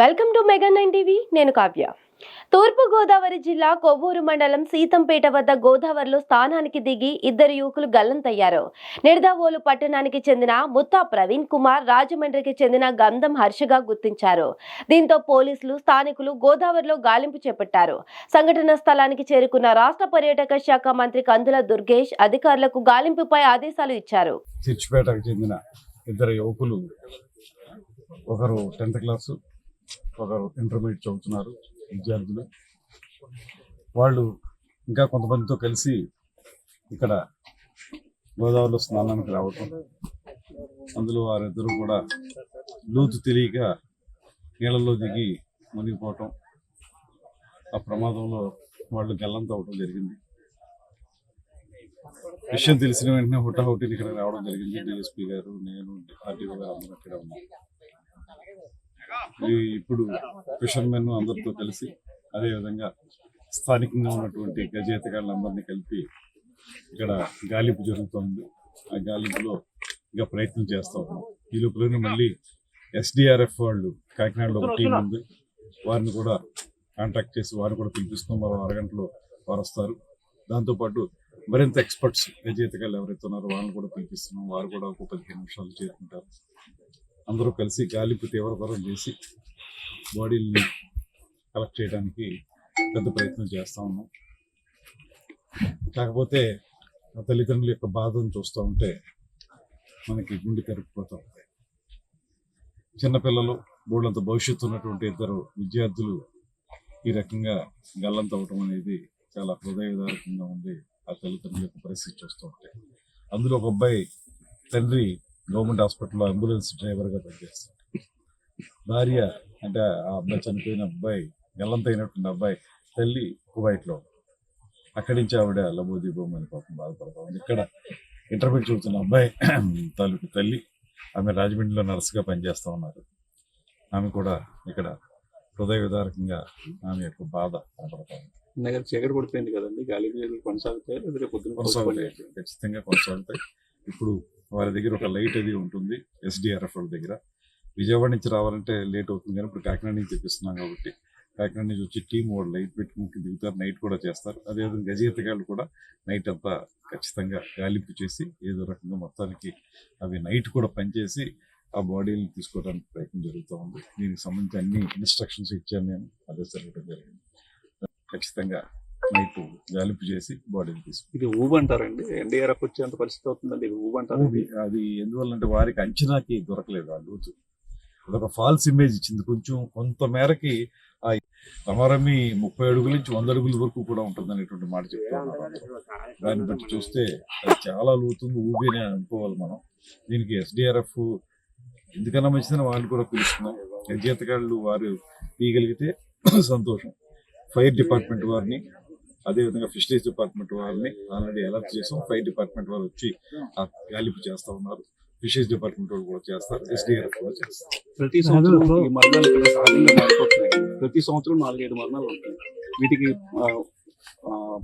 Welcome to mega nine TV. నేను కావ్య. తూర్పు గోదావరి జిల్లా కొవ్వూరు మండలం సీతంపేట వద్ద గోదావరిలో స్థానానికి దిగి ఇద్దరు యువకులు గల్లంతయ్యారు. నిడదావోలు పట్టణానికి చెందిన ముత్తా ప్రవీణ్ కుమార్ రాజమండ్రికి చెందిన గంధం హర్షగా గుర్తించారు. దీంతో పోలీసులు స్థానికులు గోదావరిలో గాలింపు చేపట్టారు. సంఘటన స్థలానికి చేరుకున్న రాష్ట్ర పర్యాటక శాఖ మంత్రి కందుల దుర్గేష్ అధికారులకు గాలింపుపై ఆదేశాలు ఇచ్చారు. చెందిన ఇద్దరు యువకులు ఒకరు టెన్త్ క్లాసు ఒకరు ఇంటర్మీడియట్ చదువుతున్నారు విద్యార్థులు. వాళ్ళు ఇంకా కొంతమందితో కలిసి ఇక్కడ గోదావరిలో స్నానానికి రావటం అందులో వారిద్దరూ కూడా లోతు తెలియక నీళ్ళలో దిగి మునిగిపోవటం ఆ ప్రమాదంలో వాళ్ళు గల్లంత అవటం జరిగింది. విషయం తెలిసిన వెంటనే హుటాహుటిని ఇక్కడ రావడం జరిగింది. డిఎస్పీ గారు నేను ఆర్టీఓ గారు అందరూ ఇక్కడ ఉన్నాం. ఈ ఇప్పుడు ఫిషర్మెన్ అందరితో కలిసి అదేవిధంగా స్థానికంగా ఉన్నటువంటి గజేతగాళ్ళందరినీ కలిపి ఇక్కడ గాలింపు జరుగుతుంది. ఆ గాలింపులో ఇంకా ప్రయత్నం చేస్తా ఉన్నాం. ఈ లోపలనే మళ్ళీ ఎస్డిఆర్ఎఫ్ వాళ్ళు కాకినాడలో ఒక టీం ఉంది. వారిని కూడా కాంటాక్ట్ చేసి వారిని కూడా పిలిపిస్తాం. మరో అరగంటలో వారు వస్తారు. దాంతోపాటు మరింత ఎక్స్పర్ట్స్ గజేతగాళ్ళు ఎవరైతే ఉన్నారో వాళ్ళని కూడా పిలిపిస్తున్నాం. వారు కూడా ఒక పదిహేను నిమిషాలు చేరుకుంటారు. అందరూ కలిసి గాలింపు తీవ్రతరం చేసి బాడీని కలెక్ట్ చేయడానికి పెద్ద ప్రయత్నం చేస్తూ ఉన్నాం. కాకపోతే ఆ తల్లిదండ్రుల యొక్క బాధను చూస్తూ ఉంటే మనకి గుండె కరిగిపోతూ ఉంటాయి చిన్నపిల్లలు బోళ్ళంత భవిష్యత్తు ఉన్నటువంటి ఇద్దరు విద్యార్థులు ఈ రకంగా గల్లంత అవటం అనేది చాలా హృదయదారకంగా ఉంది ఆ తల్లిదండ్రుల యొక్క పరిస్థితి చూస్తూ ఉంటే. అందులో ఒక అబ్బాయి తండ్రి గవర్నమెంట్ హాస్పిటల్లో అంబులెన్స్ డ్రైవర్గా పనిచేస్తాడు. భార్య అంటే ఆ అబ్బాయి చనిపోయిన అబ్బాయి గల్లంత అయినటువంటి అబ్బాయి తల్లి కువైట్లో అక్కడి నుంచి ఆవిడ లబోదీపం అని పాపం బాధపడతా ఉంది. ఇక్కడ ఇంటర్మీడియట్ చదువుతున్న అబ్బాయి తాలూకు తల్లి ఆమె రాజమండ్రిలో నర్సుగా పనిచేస్తూ ఉన్నారు. ఆమె కూడా ఇక్కడ హృదయ విదారకంగా ఆమె యొక్క బాధ కనపడతా ఉంది. నగర చీకటి పడిపోయింది కదండి. గాలి కొనసాగుతాయి. కొనసాగుతాయి ఖచ్చితంగా కొనసాగుతాయి. ఇప్పుడు వారి దగ్గర ఒక లైట్ అది ఉంటుంది ఎస్డిఆర్ఎఫ్ వాళ్ళ దగ్గర. విజయవాడ నుంచి రావాలంటే లేట్ అవుతుంది కానీ ఇప్పుడు కాకినాడ నుంచి తెప్పిస్తున్నాం కాబట్టి కాకినాడ నుంచి వచ్చి టీం వాళ్ళు లైట్ పెట్టుకుని దిగుతారు నైట్ కూడా చేస్తారు. అదేవిధంగా గజయితగాళ్ళు కూడా నైట్ అంతా ఖచ్చితంగా గాలింపు చేసి ఏదో రకంగా మొత్తానికి అవి నైట్ కూడా పనిచేసి ఆ బాడీని తీసుకోవడానికి ప్రయత్నం జరుగుతూ ఉంది. దీనికి సంబంధించి అన్ని ఇన్స్ట్రక్షన్స్ ఇచ్చాను నేను అదే జరగడం జరిగింది. ఖచ్చితంగా నైట్ గాలింపు చేసి బాడీని తీసుకుంటాం ఇది ఊబు అంటారండి. ఎన్డీఆర్ఎఫ్ వచ్చేంత పరిస్థితి అవుతుందండి. ఇది ఊబు అంటారు. అది ఎందువల్లంటే వారికి అంచనాకి దొరకలేదు ఆ లోతు. అదొక ఫాల్స్ ఇమేజ్ ఇచ్చింది. కొంచెం కొంత మేరకి ఆ రమారమి ముప్పై అడుగుల నుంచి వంద అడుగుల వరకు కూడా ఉంటుంది అనేటువంటి మాట చెప్తా ఉన్నారు అందరూ. దాన్ని బట్టి చూస్తే అది చాలా లోతుంది. ఊబి అని అనుకోవాలి మనం. దీనికి ఎస్డిఆర్ఎఫ్ ఎందుకన్నా మంచిదని వాళ్ళు కూడా పిలుస్తున్నాం. జీతగాళ్ళు వారు తీయగలిగితే సంతోషం. ఫైర్ డిపార్ట్మెంట్ వారిని అదేవిధంగా ఫిషరీస్ డిపార్ట్మెంట్ వారిని ఆల్రెడీ అలర్ట్ చేసాం. ఫైర్ డిపార్ట్మెంట్ వారు వచ్చి ఆ గాలింపు చేస్తా ఉన్నారు. ఫిషరీస్ డిపార్ట్మెంట్ వాళ్ళు కూడా చేస్తారు. ఎస్డిఆర్ఎఫ్ కూడా చేస్తారు. ప్రతి సంవత్సరం ఈ మరణాలు ఇక్కడ సహజంగా మారిపోతున్నాయి. ప్రతి సంవత్సరం నాలుగైదు మరణాలు ఉంటాయి. వీటికి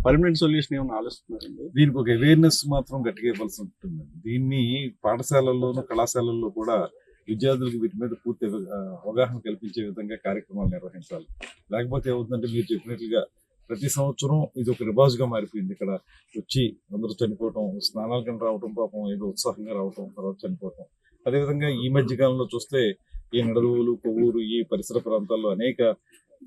పర్మనెంట్ సొల్యూషన్ ఏమైనా ఆలోచిస్తున్నారండి? దీనికి ఒక అవేర్నెస్ మాత్రం గట్టిగా ఇవ్వాల్సి ఉంటుంది. దీన్ని పాఠశాలల్లోనూ కళాశాలల్లో కూడా విద్యార్థులకు వీటి మీద పూర్తి అవగాహన కల్పించే విధంగా కార్యక్రమాలు నిర్వహించాలి. లేకపోతే ఏమవుతుందంటే మీరు చెప్పినట్లుగా ప్రతి సంవత్సరం ఇది ఒక రివాజ్గా మారిపోయింది. ఇక్కడ వచ్చి అందరూ చనిపోవటం స్నానాల కింద రావటం పాపం ఏదో ఉత్సాహంగా రావటం తర్వాత చనిపోవటం. అదేవిధంగా ఈ మధ్య కాలంలో చూస్తే ఈ నడువులు కొవ్వూరు ఈ పరిసర ప్రాంతాల్లో అనేక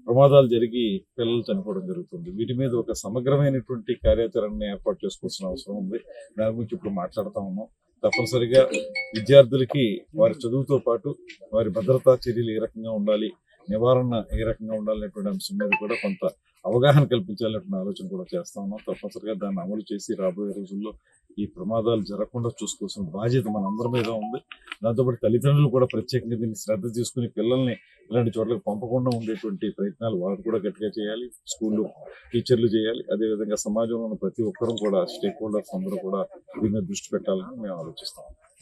ప్రమాదాలు జరిగి పిల్లలు చనిపోవడం జరుగుతుంది. వీటి మీద ఒక సమగ్రమైనటువంటి కార్యాచరణని ఏర్పాటు చేసుకోవాల్సిన అవసరం ఉంది. దాని గురించి ఇప్పుడు మాట్లాడుతూ ఉన్నాం. తప్పనిసరిగా విద్యార్థులకి వారి చదువుతో పాటు వారి భద్రతా చర్యలు ఏ రకంగా ఉండాలి నివారణ ఏ రకంగా ఉండాలనేటువంటి అంశం మీద కూడా కొంత అవగాహన కల్పించాలనేటువంటి ఆలోచన కూడా చేస్తా ఉన్నాం. తప్పనిసరిగా దాన్ని అమలు చేసి రాబోయే రోజుల్లో ఈ ప్రమాదాలు జరగకుండా చూసుకోవాల్సిన బాధ్యత మన అందరి మీద ఉంది. దాంతోపాటు తల్లిదండ్రులు కూడా ప్రత్యేకంగా దీన్ని శ్రద్ధ తీసుకుని పిల్లల్ని ఇలాంటి చోట్లకు పంపకుండా ఉండేటువంటి ప్రయత్నాలు వారు కూడా గట్టిగా చేయాలి. స్కూల్లో టీచర్లు చేయాలి. అదేవిధంగా సమాజంలో ఉన్న ప్రతి ఒక్కరూ కూడా స్టేక్ హోల్డర్స్ అందరూ కూడా దీని దృష్టి పెట్టాలని మేము ఆలోచిస్తాం.